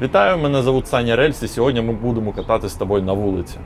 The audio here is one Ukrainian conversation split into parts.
Вітаю, мене зовут Саня Рельс, і сьогодні ми будемо кататись з тобою на вулиці.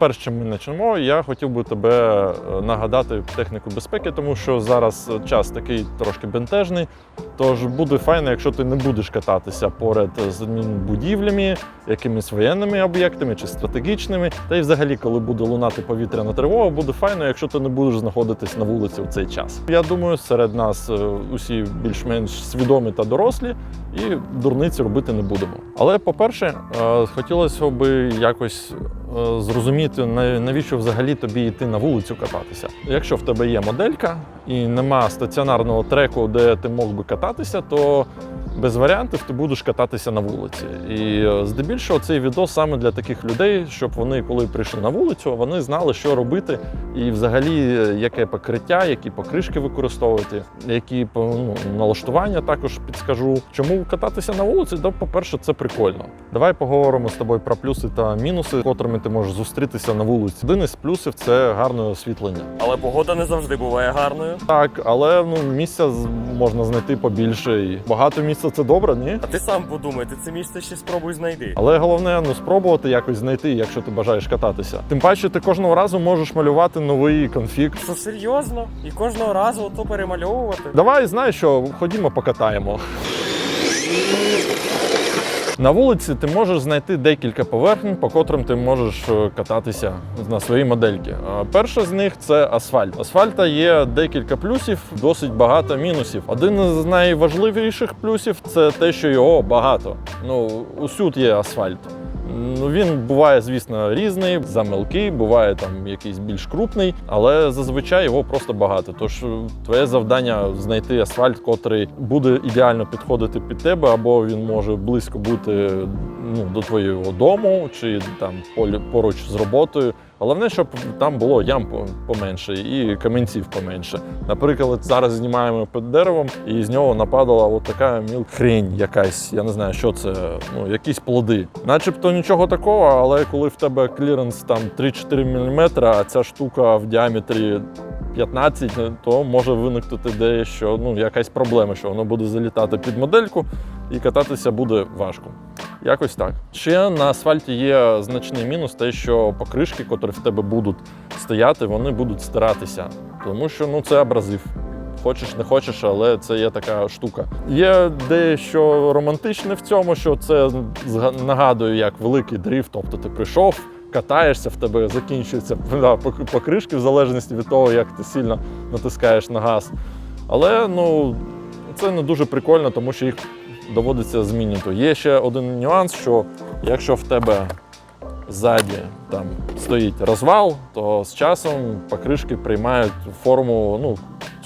Перш чим ми почнемо, я хотів би тебе е, нагадати техніку безпеки, тому що зараз час такий трошки бентежний. Тож буде файно, якщо ти не будеш кататися поряд з адмінбудівлями, якимись воєнними об'єктами чи стратегічними. Та й взагалі, коли буде лунати повітряна тривога, буде файно, якщо ти не будеш знаходитись на вулиці в цей час. Я думаю, серед нас е, усі більш-менш свідомі та дорослі, і дурниці робити не будемо. Але, по-перше, е, хотілося б якось е, зрозуміти, навіщо взагалі тобі йти на вулицю кататися. Якщо в тебе є моделька і нема стаціонарного треку, де ти мог би кататися, то без варіантів ти будеш кататися на вулиці. І е, здебільшого цей відос саме для таких людей, щоб вони, коли прийшли на вулицю, вони знали, що робити, і взагалі е, яке покриття, які покришки використовувати, які ну, налаштування також підскажу. Чому кататися на вулиці? Да, по-перше, це прикольно. Давай поговоримо з тобою про плюси та мінуси, котрими ти можеш зустрітися на вулиці. Один із плюсів це гарне освітлення. Але погода не завжди буває гарною. Так, але ну місця можна знайти побільше. І багато місця це добре, ні? А ти сам подумай, ти це місце ще спробуй знайди. Але головне ну спробувати якось знайти, якщо ти бажаєш кататися. Тим паче, ти кожного разу можеш малювати новий конфіг. Що серйозно? І кожного разу ото перемальовувати. Давай, знаєш що, ходімо покатаємо. На вулиці ти можеш знайти декілька поверхень, по котрим ти можеш е, кататися на своїй модельці. Перша з них це асфальт. Асфальта є декілька плюсів, досить багато мінусів. Один з найважливіших плюсів це те, що його багато. Ну, усюд є асфальт. Ну, він буває, звісно, різний, замилкий, буває там якийсь більш крупний, але зазвичай його просто багато. Тож е, твоє завдання знайти асфальт, котрий буде ідеально підходити під тебе, або він може близько бути ну, до твого дому, чи там поруч з роботою. Головне, щоб там було ям поменше і каменців поменше. Наприклад, зараз знімаємо під деревом, і з нього нападала от така міл хрень якась. Я не знаю, що це. Ну, якісь плоди. Начебто нічого такого, але коли в тебе кліренс там 3-4 мм, а ця штука в діаметрі 15, то може виникнути дещо, ну, якась проблема, що воно буде залітати під модельку і кататися буде важко. Якось так. Ще на асфальті є значний мінус, те, що покришки, котрі в тебе будуть стояти, вони будуть стиратися. Тому що ну, це абразив. Хочеш, не хочеш, але це є така штука. Є дещо романтичне в цьому, що це нагадує як великий дріфт. Тобто ти прийшов, катаєшся, в тебе закінчуються да, покришки в залежності від того, як ти сильно натискаєш на газ. Але ну, це не дуже прикольно, тому що їх доводиться змінювати. Є ще один нюанс, що якщо в тебе ззаді там стоїть розвал, то з часом покришки приймають форму ну,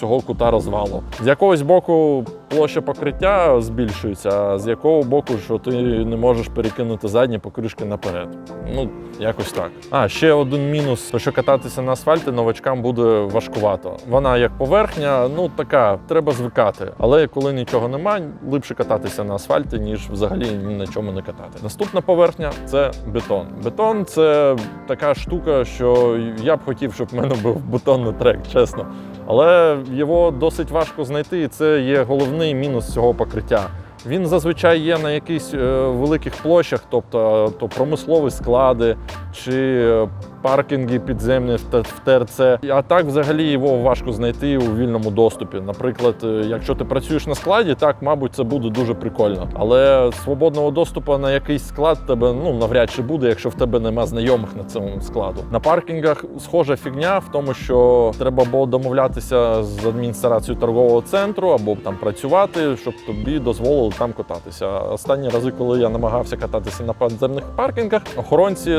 цього кута розвалу. З якогось боку площа покриття збільшується, а з якого боку, що ти не можеш перекинути задні покришки наперед. Ну, якось так. А ще один мінус: що кататися на асфальті новачкам буде важкувато. Вона як поверхня, ну така, треба звикати. Але коли нічого немає, ліпше кататися на асфальті, ніж взагалі ні на чому не катати. Наступна поверхня це бетон. Бетон це така штука, що я б хотів, щоб в мене був бетонний трек, чесно. Але його досить важко знайти, і це є головний мінус цього покриття. Він зазвичай є на якихось е, великих площах, тобто то промислові склади чи е, паркінги підземні в ТРЦ. А так взагалі його важко знайти у вільному доступі. Наприклад, е, якщо ти працюєш на складі, так мабуть це буде дуже прикольно. Але свободного доступу на якийсь склад тебе ну навряд чи буде, якщо в тебе нема знайомих на цьому складу. На паркінгах схожа фігня в тому, що треба або домовлятися з адміністрацією торгового центру, або там працювати, щоб тобі дозволили там кататися. Останні рази, коли я намагався кататися на підземних паркінгах, охоронці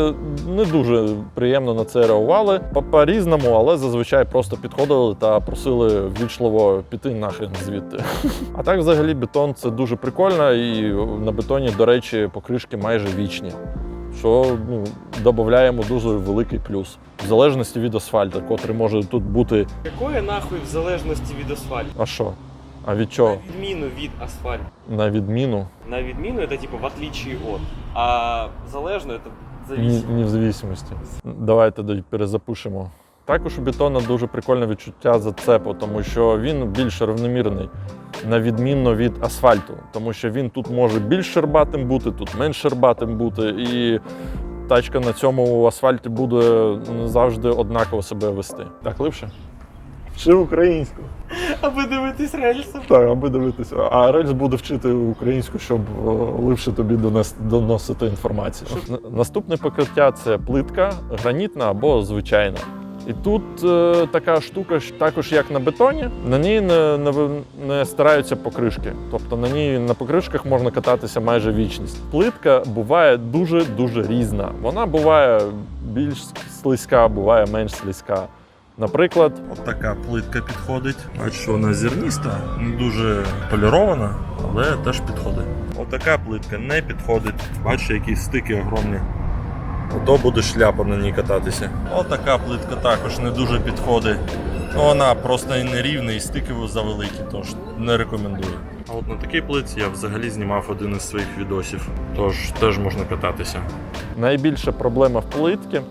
не дуже приємно приємно на це реагували. По- По-різному, але зазвичай просто підходили та просили ввічливо піти нахрен звідти. А так, взагалі, бетон це дуже прикольно, і на бетоні, до речі, покришки майже вічні. Що ну, додає йому дуже великий плюс, в залежності від асфальту, котрий може тут бути. Якої нахуй в залежності від асфальту? А що? А від чого? На відміну від асфальту. На відміну? На відміну это типа в отличие от. А залежно Ні, ні в зависимості. Давайте тоді перезапишемо. Також у бетона дуже прикольне відчуття зацепу, тому що він більш рівномірний, на відмінно від асфальту, тому що він тут може більш шербатим бути, тут менш шербатим бути, і тачка на цьому асфальті буде завжди однаково себе вести. Так, липше? Чи українську. Аби дивитись рельсом. Так, аби дивитися. А Рельс буде вчити українську, щоб е, легше тобі донес, доносити інформацію. Наступне покриття це плитка, гранітна або звичайна. І тут е, така штука також як на бетоні, на ній не, не, ви- не стараються покришки. Тобто на ній на покришках можна кататися майже вічність. Плитка буває дуже дуже різна. Вона буває більш слизька, буває менш слизька. Наприклад, от така плитка підходить. Бачиш, вона зерніста, не дуже полірована, але теж підходить. От така плитка не підходить. Бачиш, які стики огромні. Ото буде шляпа на ній кататися. От така плитка також не дуже підходить. Ну, вона просто нерівна, і стики завеликі, тож не рекомендую. А от на такій плитці я взагалі знімав один із своїх відосів, тож теж можна кататися. Найбільша проблема в плитці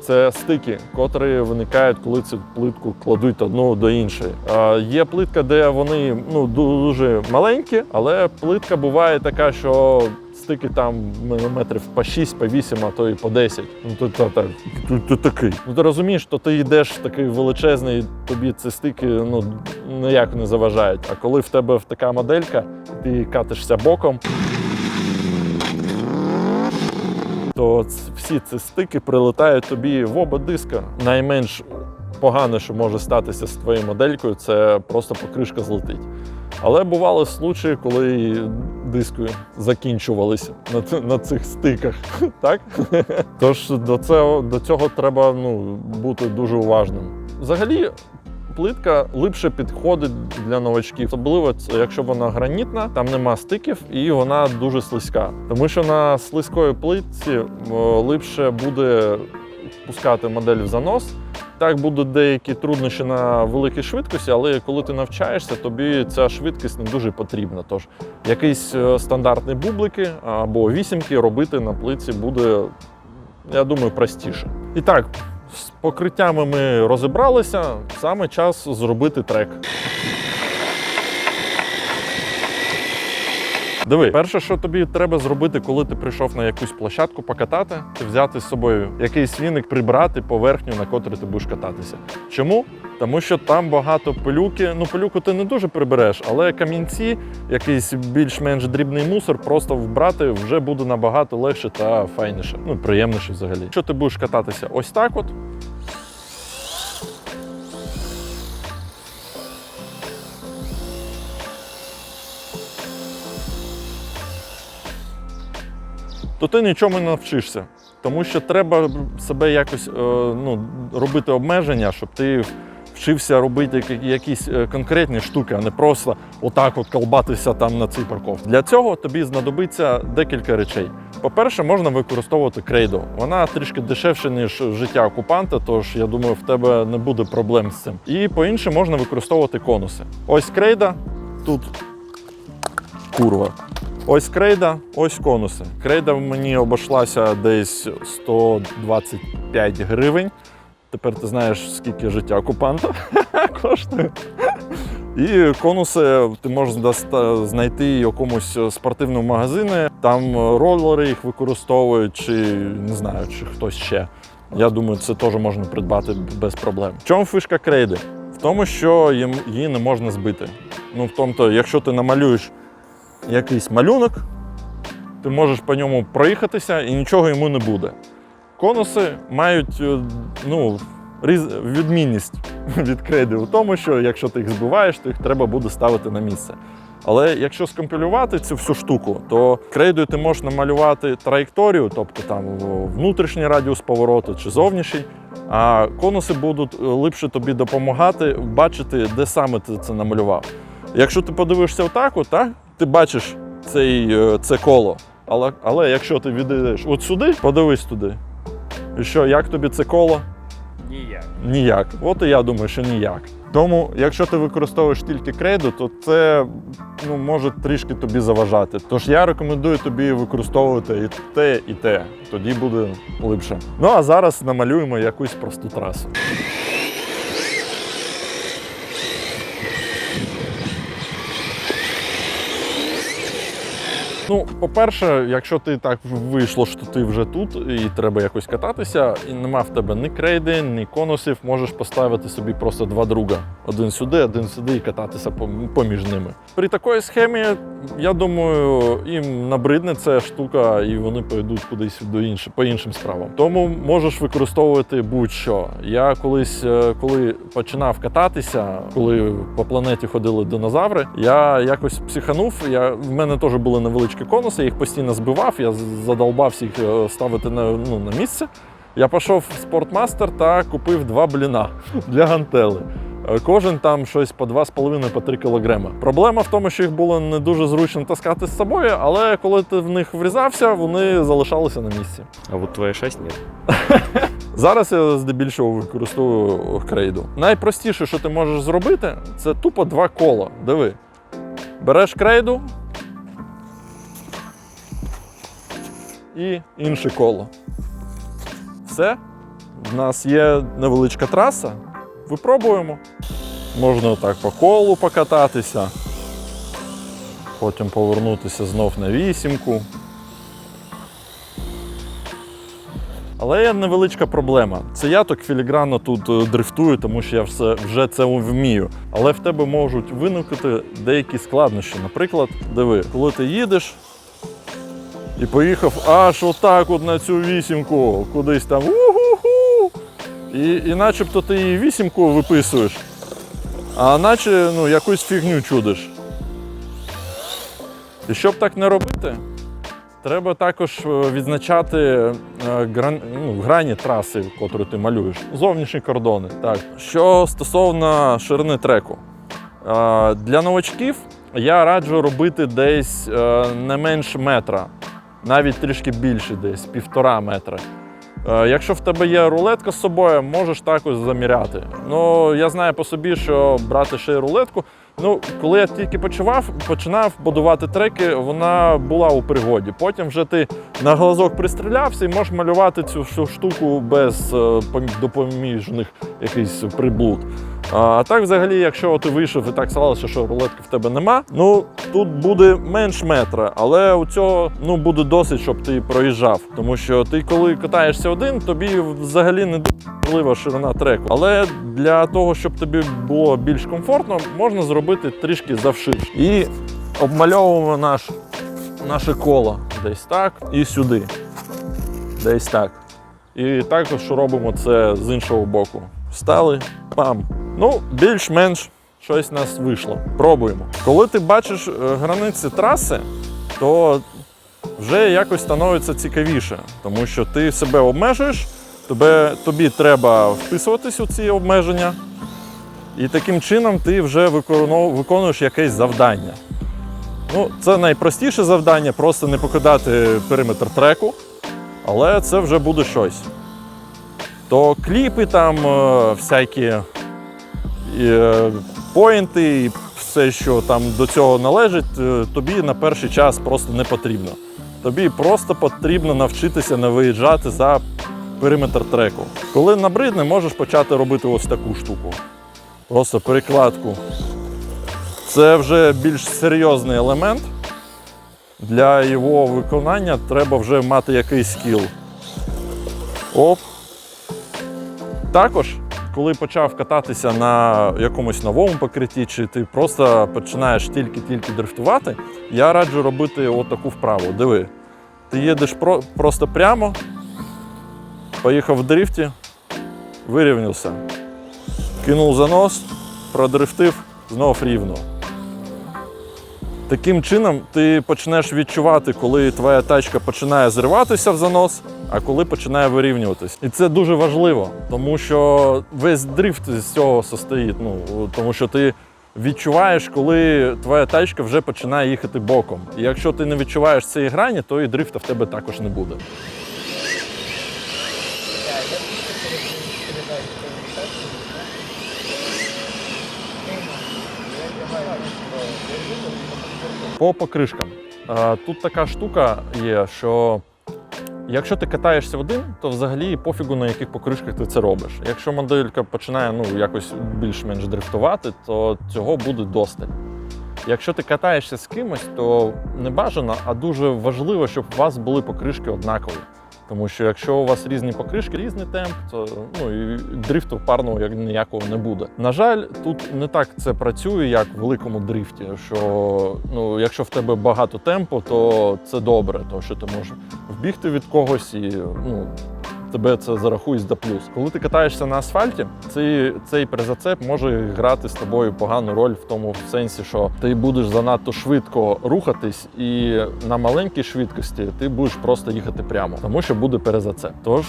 це стики, котрі виникають, коли цю плитку кладуть одну до іншої. А, є плитка, де вони ну, дуже маленькі, але плитка буває така, що стики там міліметрів по 6, по 8, а то і по 10. Ну то, то, то, то, то такий. Ну ти розумієш, то ти йдеш такий величезний, тобі ці стики ну, ніяк не заважають. А коли в тебе така моделька, ти катишся боком. То всі ці стики прилетають тобі в оба диска. Найменш погане, що може статися з твоєю моделькою, це просто покришка злетить. Але бували случаї, коли диски закінчувалися на, на цих стиках. Так? Тож до цього, до цього треба ну, бути дуже уважним. Взагалі, плитка липше підходить для новачків, особливо якщо вона гранітна, там нема стиків і вона дуже слизька. Тому що на слизької плитці липше буде пускати модель в занос. Так будуть деякі труднощі на великій швидкості, але коли ти навчаєшся, тобі ця швидкість не дуже потрібна. Тож якісь е, стандартні бублики або вісімки робити на плитці буде, я думаю, простіше. І так, з покриттями ми розібралися. Саме час зробити трек. Диви, перше, що тобі треба зробити, коли ти прийшов на якусь площадку покатати, це взяти з собою якийсь віник, прибрати поверхню, на котрій ти будеш кататися. Чому? Тому що там багато пилюки. Ну, пилюку ти не дуже прибереш, але камінці, якийсь більш-менш дрібний мусор, просто вбрати вже буде набагато легше та файніше. Ну, приємніше взагалі. Якщо ти будеш кататися ось так, от. То ти нічому не навчишся. Тому що треба себе якось е, ну, робити обмеження, щоб ти вчився робити якісь е, конкретні штуки, а не просто отак от колбатися там на цій парковці. Для цього тобі знадобиться декілька речей. По-перше, можна використовувати крейду. Вона трішки дешевше, ніж життя окупанта, тож я думаю, в тебе не буде проблем з цим. І по-інше, можна використовувати конуси. Ось крейда, тут курва. Ось крейда, ось конуси. Крейда мені обійшлася десь 125 гривень. Тепер ти знаєш, скільки життя окупанта коштує. І конуси ти можеш знайти в якомусь спортивному магазині. Там ролери їх використовують, чи не знаю, чи хтось ще. Я думаю, це теж можна придбати без проблем. В чому фишка крейди? В тому, що її не можна збити. Ну, в тому, якщо ти намалюєш якийсь малюнок, ти можеш по ньому проїхатися і нічого йому не буде. Конуси мають е, ну, відмінність від крейди у тому, що якщо ти їх збиваєш, то їх треба буде ставити на місце. Але якщо скомпілювати цю всю штуку, то крейдою ти можеш намалювати траєкторію, тобто там внутрішній радіус повороту чи зовнішній, а конуси будуть е, липше тобі допомагати бачити, де саме ти це намалював. Якщо ти подивишся отак, так, ти бачиш цей, е, це коло. Але, але якщо ти відійдеш от сюди, подивись туди. І що, як тобі це коло? Ніяк. Ніяк. От і я думаю, що ніяк. Тому, якщо ти використовуєш тільки крейду, то це ну, може трішки тобі заважати. Тож я рекомендую тобі використовувати і те, і те. Тоді буде липше. Ну а зараз намалюємо якусь просту трасу. Ну, по-перше, якщо ти так вийшло, що ти вже тут і треба якось кататися, і нема в тебе ні крейди, ні конусів, можеш поставити собі просто два друга: один сюди, один сюди і кататися пом- поміж ними. При такої схемі, я думаю, їм набридне ця штука, і вони пойдуть кудись до інше, по іншим справам. Тому можеш використовувати будь-що. Я колись, е, коли починав кататися, коли по планеті ходили динозаври, я якось психанув. Я, в мене теж були невеличкі конуси, я їх постійно збивав, я задолбався їх е, ставити на, ну, на місце. Я пішов в спортмастер та купив два бліна для гантели. Е, Кожен там щось по 2,5-3 кілограми. Проблема в тому, що їх було не дуже зручно таскати з собою, але коли ти в них врізався, вони залишалися на місці. А вот твоя 6 нет. Зараз я здебільшого використовую крейду. Найпростіше, що ти можеш зробити, це тупо два кола. Диви. Береш крейду і інше коло. Все. В нас є невеличка траса. Випробуємо. Можна отак по колу покататися. Потім повернутися знов на вісімку. Але є невеличка проблема. Це я так філігранно тут е, дрифтую, тому що я все, вже це вмію. Але в тебе можуть виникнути деякі складнощі. Наприклад, диви, коли ти їдеш і поїхав аж отак от на цю вісімку, кудись там у-ху-ху. І, і начебто ти її вісімку виписуєш, а наче ну, якусь фігню чудиш. І щоб так не робити, Треба також е, відзначати е, гран, ну, грані траси, яку ти малюєш, зовнішні кордони. Так. Що стосовно ширини треку, Е, для новачків я раджу робити десь не менше метра, навіть трішки більше, десь півтора метра. Е, Якщо в тебе є рулетка з собою, можеш також заміряти. Ну, я знаю по собі, що брати ще й рулетку. Ну, коли я тільки почував, починав будувати треки, вона була у пригоді. Потім вже ти на глазок пристрілявся і можеш малювати цю всю штуку без е, допоміжних якихось приблуд. А, так, взагалі, якщо ти вийшов і так сталося, що рулетки в тебе нема, ну тут буде менш метра, але у цього ну буде досить, щоб ти проїжджав. Тому що ти, коли катаєшся один, тобі взагалі не важлива ширина треку. Але для того, щоб тобі було більш комфортно, можна зробити трішки завширш. І обмальовуємо наш, наше коло десь так і сюди. Десь так. І також робимо це з іншого боку. Встали, пам. Ну, більш-менш щось у нас вийшло. Пробуємо. Коли ти бачиш е, границі траси, то вже якось становиться цікавіше, тому що ти себе обмежуєш, тебе, тобі треба вписуватись у ці обмеження, і таким чином ти вже виконуєш якесь завдання. Ну, це найпростіше завдання, просто не покидати периметр треку, але це вже буде щось. То кліпи там, е, всякі поінти, і все, що там до цього належить, е, тобі на перший час просто не потрібно. Тобі просто потрібно навчитися не виїжджати за периметр треку. Коли набридне, можеш почати робити ось таку штуку. Просто перекладку. Це вже більш серйозний елемент. Для його виконання треба вже мати якийсь скіл. Оп. Також, коли почав кататися на якомусь новому покритті, чи ти просто починаєш тільки-тільки дрифтувати, я раджу робити отаку вправу. Диви, ти їдеш про- просто прямо, поїхав в дрифті, вирівнявся. Кинув занос, продрифтив, знов рівно. Таким чином ти почнеш відчувати, коли твоя тачка починає зриватися в занос, а коли починає вирівнюватись. І це дуже важливо, тому що весь дрифт з цього состоїть. Ну, тому що ти відчуваєш, коли твоя тачка вже починає їхати боком. І якщо ти не відчуваєш цієї грані, то і дрифта в тебе також не буде. По покришкам. Тут така штука є, що якщо ти катаєшся один, то взагалі пофігу на яких покришках ти це робиш. Якщо моделька починає ну, якось більш-менш дрифтувати, то цього буде досталь. Якщо ти катаєшся з кимось, то не бажано, а дуже важливо, щоб у вас були покришки однакові. Тому що якщо у вас різні покришки, різний темп, то ну і дрифту парного як ніякого не буде. На жаль, тут не так це працює, як в великому дрифті. Що ну, якщо в тебе багато темпу, то це добре, тому що ти можеш вбігти від когось і ну. Тебе це зарахують за плюс. Коли ти катаєшся на асфальті, цей, цей призацеп може грати з тобою погану роль в тому сенсі, що ти будеш занадто швидко рухатись, і на маленькій швидкості ти будеш просто їхати прямо, тому що буде перезацеп. Тож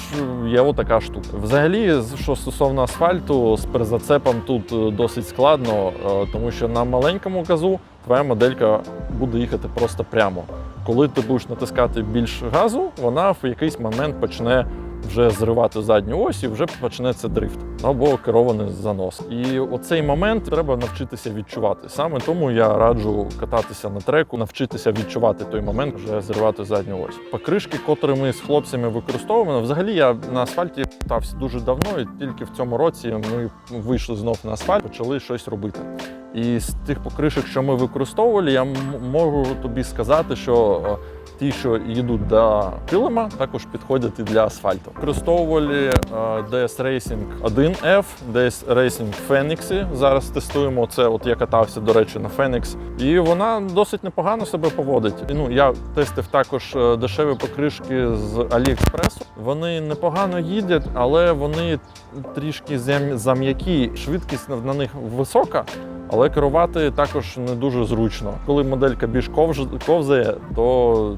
є отака штука. Взагалі, що стосовно асфальту, з перезацепом тут е, досить складно, е, тому що на маленькому газу твоя моделька буде їхати просто прямо. Коли ти будеш натискати більш газу, вона в якийсь момент почне вже зривати задню ось і вже почнеться дрифт або керований занос. І оцей момент треба навчитися відчувати. Саме тому я раджу кататися на треку, навчитися відчувати той момент, вже зривати задню ось. Покришки, котрі ми з хлопцями використовуємо. Взагалі я на асфальті катався дуже давно, і тільки в цьому році ми вийшли знов на асфальт, почали щось робити. І з тих покришок, що ми використовували, я можу тобі сказати, що е, ті, що йдуть до килима, також підходять і для асфальту. Використовували е, DS Racing 1F, DS Racing Phoenix. Зараз тестуємо це. От я катався, до речі, на Phoenix. І вона досить непогано себе поводить. Ну, я тестив також е, дешеві покришки з AliExpress. Вони непогано їдять, але вони трішки зам- зам'які. Швидкість на- них висока. Але керувати також не дуже зручно. Коли моделька більш ковзає, то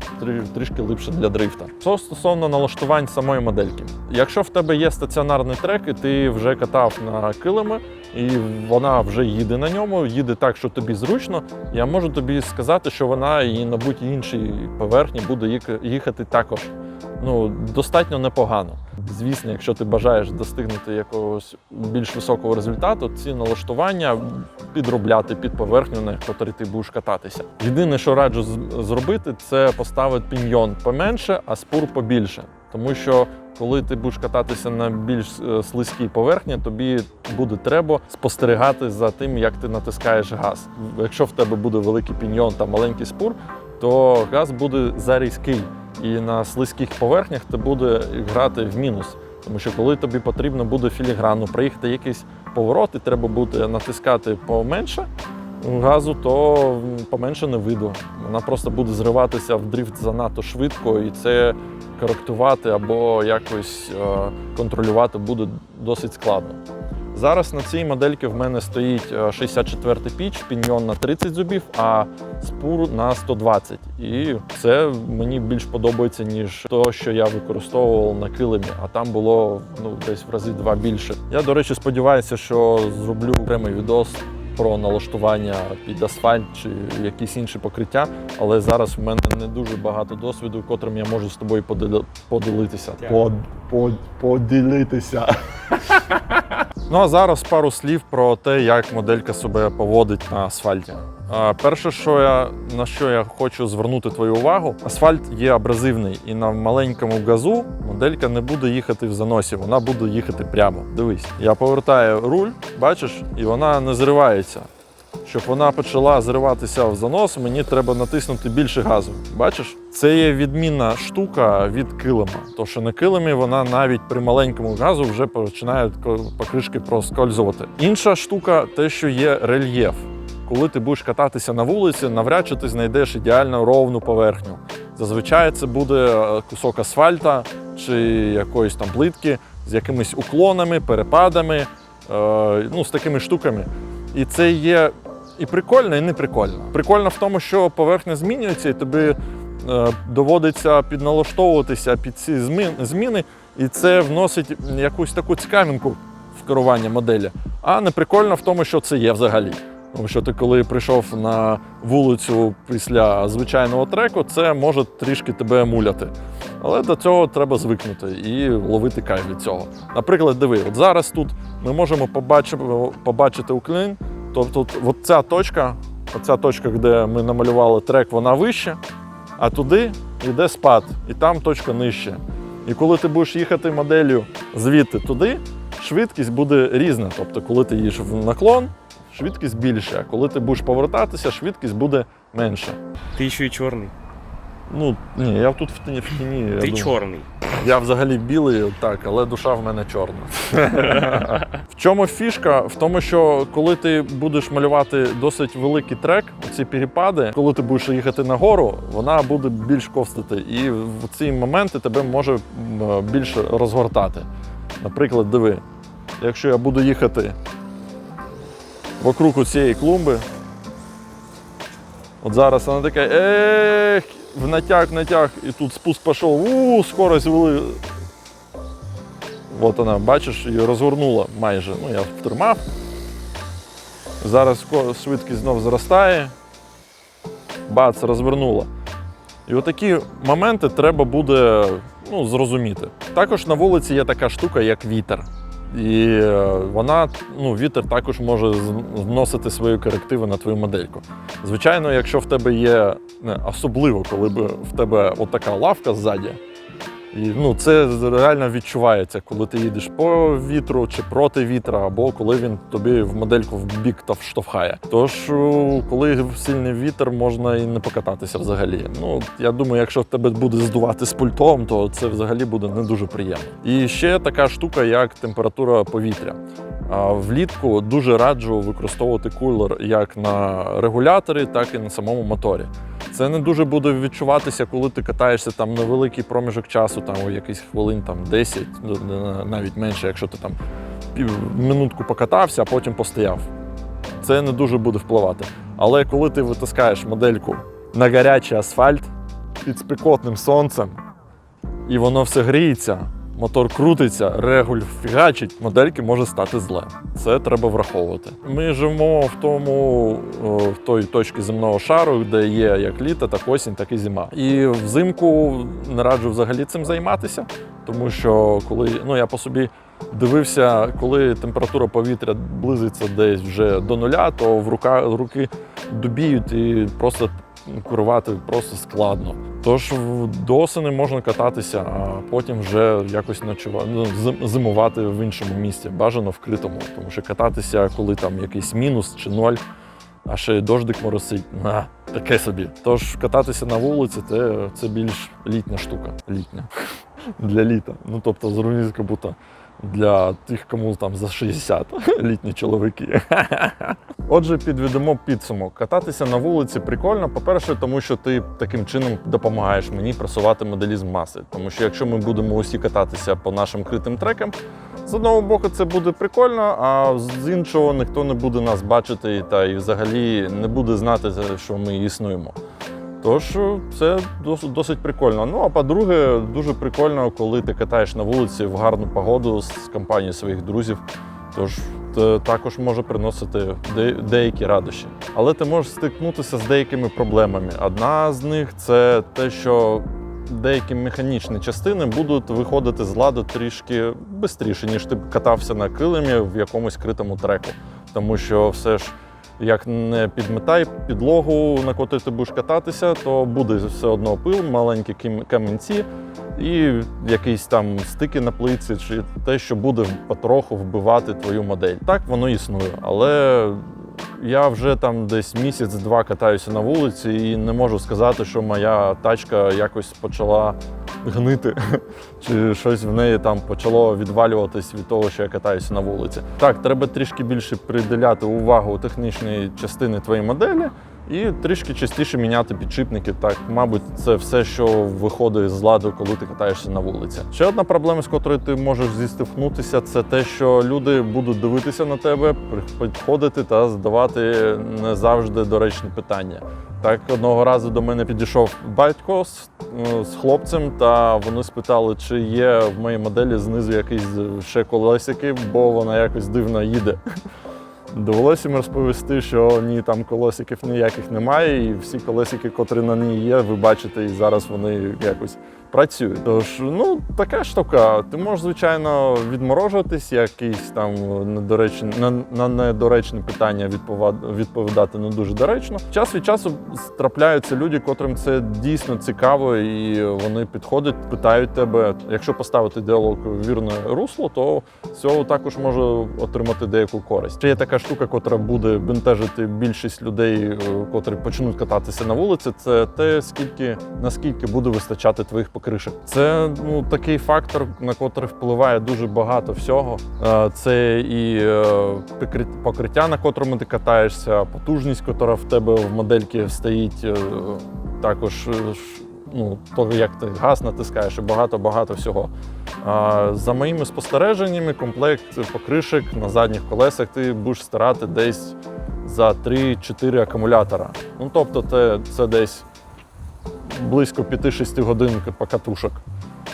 трішки липше для дрифта. Що стосовно налаштувань самої модельки. Якщо в тебе є стаціонарний трек, і ти вже катав на килими, і вона вже їде на ньому, їде так, що тобі зручно, я можу тобі сказати, що вона і на будь-якій іншій поверхні буде їхати також. Ну, достатньо непогано. Звісно, якщо ти бажаєш достигнути якогось більш високого результату, ці налаштування підробляти під поверхню, на якій ти будеш кататися. Єдине, що раджу зробити, це поставити піньйон поменше, а спур побільше. Тому що коли ти будеш кататися на більш е, слизькій поверхні, тобі буде треба спостерігати за тим, як ти натискаєш газ. Якщо в тебе буде великий піньйон та маленький спур, то газ буде зарізкий. І на слизьких поверхнях ти буде грати в мінус. Тому що коли тобі потрібно буде філігранно проїхати поворот, і треба буде натискати поменше газу, то поменше не виду. Вона просто буде зриватися в дрифт занадто швидко, і це коректувати або якось е, контролювати буде досить складно. Зараз на цій модельці в мене стоїть е, 64-й піч, піньйон на 30 зубів, а спур на 120. І це мені більш подобається, ніж то, що я використовував на килимі, а там було ну, десь в рази два більше. Я, до речі, сподіваюся, що зроблю окремий відос про налаштування під асфальт чи якісь інші покриття, але зараз в мене не дуже багато досвіду, котрим я можу з тобою поділи- поділитися. Под, поділитися. Ну а зараз пару слів про те, як моделька себе поводить на асфальті. Перше, що я на що я хочу звернути твою увагу, асфальт є абразивний, і на маленькому газу моделька не буде їхати в заносі, вона буде їхати прямо. Дивись, я повертаю руль, бачиш, і вона не зривається. Щоб вона почала зриватися в занос, мені треба натиснути більше газу. Бачиш, це є відмінна штука від килима. То що на килимі вона навіть при маленькому газу вже починає покришки проскользувати. Інша штука те, що є рельєф. Коли ти будеш кататися на вулиці, навряд чи ти знайдеш ідеально ровну поверхню. Зазвичай це буде е, кусок асфальта чи якоїсь там плитки, з якимись уклонами, перепадами, е, ну, з такими штуками. І це є і прикольно, і не прикольно. Прикольно в тому, що поверхня змінюється, і тобі е, доводиться підналаштовуватися під ці зміни, і це вносить якусь таку цікавинку в керування моделі. А не прикольно в тому, що це є взагалі. Тому що ти, коли прийшов на вулицю після звичайного треку, це може трішки тебе муляти. Але до цього треба звикнути і ловити кайф від цього. Наприклад, диви, от зараз тут ми можемо побачити, побачити уклін. Тобто, от, ця точка, оця точка, де ми намалювали трек, вона вища, а туди йде спад, і там точка нижче. І коли ти будеш їхати моделлю звідти туди, швидкість буде різна. Тобто, коли ти їдеш в наклон, швидкість більша, а коли ти будеш повертатися, швидкість буде менша. Ти ще й черный. Ну ні, я тут в тіні в тіні. я Ты думаю. черный. Я взагалі білий, так, але душа в мене чорна. в чому фішка? В тому, що коли ти будеш малювати досить великий трек, ці перепади, коли ти будеш їхати нагору, вона буде більш ковстати. І в ці моменти тебе може більше розгортати. Наприклад, диви, якщо я буду їхати вокруг цієї клумби, от зараз вона така, ех, в натяг, натяг, і тут спуск пішов, у скорость вели. От вона, бачиш, її розгорнула майже. Ну, я втримав. Зараз швидкість знов зростає. Бац, розвернула. І отакі моменти треба буде ну, зрозуміти. Також на вулиці є така штука, як вітер. І е, вона, ну, вітер також може зносити свої корективи на твою модельку. Звичайно, якщо в тебе є не, особливо, коли б в тебе отака лавка ззаді, і ну, це реально відчувається, коли ти їдеш по вітру чи проти вітра, або коли він тобі в модельку в бік та вштовхає. Тож, коли сильний вітер, можна і не покататися взагалі. Ну, я думаю, якщо в тебе буде здувати з пультом, то це взагалі буде не дуже приємно. І ще така штука, як температура повітря. А Влітку дуже раджу використовувати кулер як на регуляторі, так і на самому моторі. Це не дуже буде відчуватися, коли ти катаєшся там на великий проміжок часу, там у якісь хвилин там 10, ну, навіть менше, якщо ти там минутку покатався, а потім постояв. Це не дуже буде впливати. Але коли ти витискаєш модельку на гарячий асфальт під спекотним сонцем, і воно все гріється, мотор крутиться, регуль фігачить, модельки може стати зле. Це треба враховувати. Ми живемо в тому в той точці земного шару, де є як літо, так осінь, так і зима. І взимку не раджу взагалі цим займатися, тому що коли ну я по собі дивився, коли температура повітря близиться десь вже до нуля, то в рука руки дубіють і просто керувати просто складно. Тож до осени можна кататися, а потім вже якось ночувати, ну, зимувати в іншому місці, бажано вкритому. Тому що кататися, коли там якийсь мінус чи ноль, а ще й дождик моросить, на, таке собі. Tож кататися на вулиці це, це більш літня штука. Літня. Для літа. Ну тобто як будто для тих, кому там за 60 літні чоловіки. Отже, підведемо підсумок. Кататися на вулиці прикольно. По-перше, тому що ти таким чином допомагаєш мені просувати моделізм маси. Тому що якщо ми будемо усі кататися по нашим критим трекам, з одного боку це буде прикольно, а з іншого ніхто не буде нас бачити та і взагалі не буде знати, що ми існуємо. Тож це досить, прикольно. Ну а по-друге, дуже прикольно, коли ти катаєш на вулиці в гарну погоду з компанією своїх друзів. Тож це також може приносити деякі радощі. Але ти можеш стикнутися з деякими проблемами. Одна з них це те, що деякі механічні частини будуть виходити з ладу трішки швидше, ніж ти катався на килимі в якомусь критому треку. Тому що все ж як не підметай підлогу, на котрій ти будеш кататися, то буде все одно пил, маленькі камінці і якісь там стики на плиці, чи те, що буде потроху вбивати твою модель. Так воно існує, але я вже там десь місяць-два катаюся на вулиці і не можу сказати, що моя тачка якось почала гнити, чи щось в неї там почало відвалюватись від того, що я катаюся на вулиці. Так, треба трішки більше приділяти увагу технічної частини твоєї моделі, І трішки частіше міняти підшипники. Так, мабуть, це все, що виходить з ладу, коли ти катаєшся на вулиці. Ще одна проблема, з котрою ти можеш зістихнутися, це те, що люди будуть дивитися на тебе, підходити та задавати не завжди доречні питання. Так, одного разу до мене підійшов батько з, е, з хлопцем, та вони спитали, чи є в моїй моделі знизу якісь ще колесики, бо вона якось дивно їде. Довелося їм розповісти, що ні, там колесиків ніяких немає, і всі колесики, котрі на ній є, ви бачите, і зараз вони якось працюють. Тож, ну, така штука. Ти можеш, звичайно, відморожуватись, якісь там недоречні, на, на недоречні питання відповідати не дуже доречно. Час від часу трапляються люди, котрим це дійсно цікаво, і вони підходять, питають тебе. Якщо поставити діалог в вірне русло, то цього також може отримати деяку користь. Є така штука, котра буде бентежити більшість людей, е, котрі почнуть кататися на вулиці. Це те, скільки наскільки буде вистачати твоїх покришок. Це ну такий фактор, на котрий впливає дуже багато всього. Е, Це і е, покриття, на котрому ти катаєшся, потужність, котра в тебе в модельці стоїть. е, Також ну, того, як ти газ натискаєш, і багато-багато всього. За моїми спостереженнями, комплект покришок на задніх колесах ти будеш старати десь за 3-4 акумулятора. Ну, тобто, це, це десь близько 5-6 годин покатушок.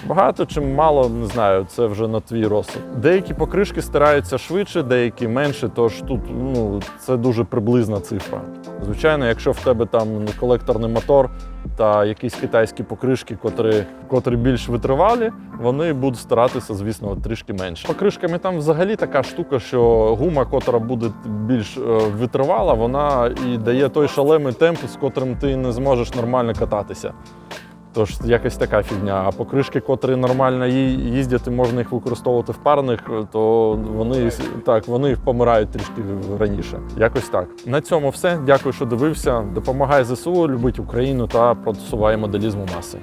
Багато чи мало, не знаю, це вже на твій розсуд. Деякі покришки стираються швидше, деякі менше, тож тут ну, це дуже приблизна цифра. Звичайно, якщо в тебе там колекторний мотор та якісь китайські покришки, котрі, котрі більш витривалі, вони будуть старатися, звісно, трішки менше. Покришками там взагалі така штука, що гума, котра буде більш е, витривала, вона і дає той шалемий темп, з котрим ти не зможеш нормально кататися. Тож якась така фігня. А покришки, котрі нормально їздять, можна їх використовувати в парних, то вони так вони помирають трішки раніше. Якось так. На цьому все. Дякую, що дивився. Допомагай ЗСУ, любить Україну та просувай моделізм у маси.